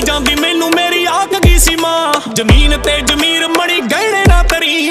ਜਾਂਦੀ ਮੈਨੂੰ ਮੇਰੀ ਆਖ ਗਈ ਸੀ ਮਾਂ ਜ਼ਮੀਨ ਤੇ ਜ਼ਮੀਰ ਮਣੀ ਗਹਿਣੇ ਨਾ ਤਰੀ